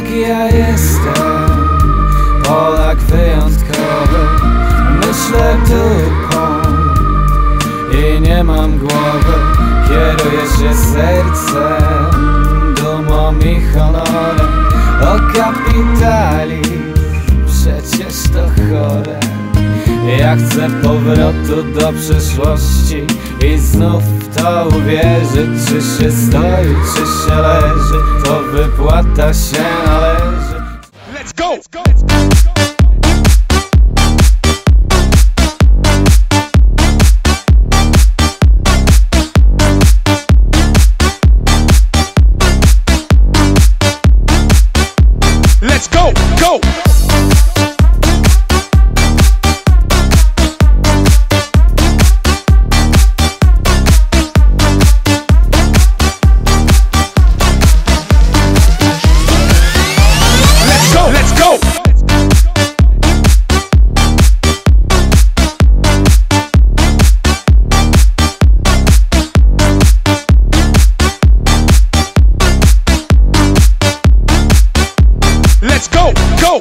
ja jestem. Polak wyjątkowy Myślę tupą I nie mam głowy Kieruję się sercem Dumą i honorem. O kapitali Przecież to chore. Ja chcę powrotu do przyszłości I znów to uwierzy Czy się stoi, czy się leży To wypłata się należy Let's go! Let's go! Let's go! Let's go, go! go.